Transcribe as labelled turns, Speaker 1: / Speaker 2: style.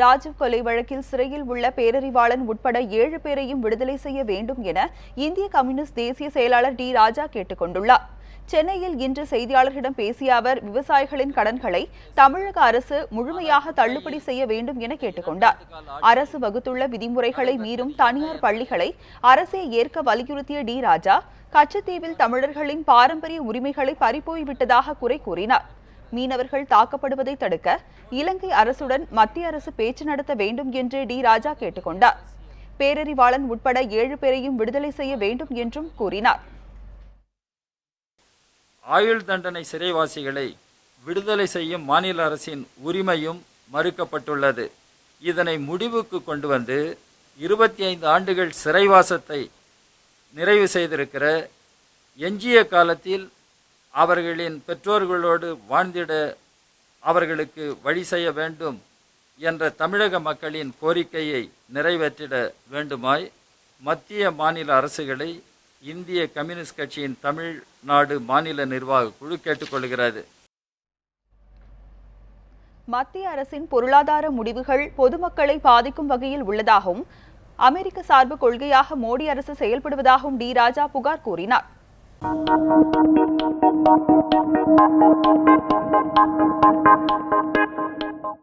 Speaker 1: ராஜீவ் கொலை வழக்கில் சிறையில் உள்ள பேரறிவாளன் உட்பட ஏழு பேரையும் விடுதலை செய்ய வேண்டும் என இந்திய கம்யூனிஸ்ட் தேசிய செயலாளர் டி ராஜா கேட்டுக் கொண்டுள்ளார் சென்னையில் இன்று செய்தியாளர்களிடம் பேசிய அவர் விவசாயிகளின் கடன்களை தமிழக அரசு முழுமையாக தள்ளுபடி செய்ய வேண்டும் என கேட்டுக்கொண்டார் அரசு வகுத்துள்ள விதிமுறைகளை மீறும் தனியார் பள்ளிகளை அரசே ஏற்க வலியுறுத்திய டி ராஜா கச்சத்தீவில் தமிழர்களின் பாரம்பரிய உரிமைகளை பறிப்போய்விட்டதாக குறை கூறினார் மீனவர்கள் தாக்கப்படுவதை தடுக்க இலங்கை அரசுடன் மத்திய அரசு பேச்சு நடத்த வேண்டும் என்று டி ராஜா கேட்டுக்கொண்டார் பேரறிவாளன் உட்பட ஏழு பேரையும் விடுதலை செய்ய வேண்டும் என்றும் கூறினார்
Speaker 2: ஆயுள் தண்டனை சிறைவாசிகளை விடுதலை செய்யும் மாநில அரசின் உரிமையும் மறுக்கப்பட்டுள்ளது இதனை முடிவுக்கு கொண்டு வந்து இருபத்தி ஐந்து ஆண்டுகள் சிறைவாசத்தை நிறைவு செய்திருக்கிற எஞ்சிய காலத்தில் அவர்களின் பெற்றோர்களோடு வாழ்ந்திட அவர்களுக்கு வழி செய்ய வேண்டும் என்ற தமிழக மக்களின் கோரிக்கையை நிறைவேற்றிட வேண்டுமாய் மத்திய மாநில அரசுகளை இந்திய கம்யூனிஸ்ட் கட்சியின் தமிழ்நாடு மாநில நிர்வாக குழு கேட்டுக்கொள்கிறது
Speaker 1: மத்திய அரசின் பொருளாதார முடிவுகள் பொதுமக்களை பாதிக்கும் வகையில் உள்ளதாகவும் அமெரிக்க சார்பு கொள்கையாக மோடி அரசு செயல்படுவதாகவும் டி ராஜா புகார் கூறினார்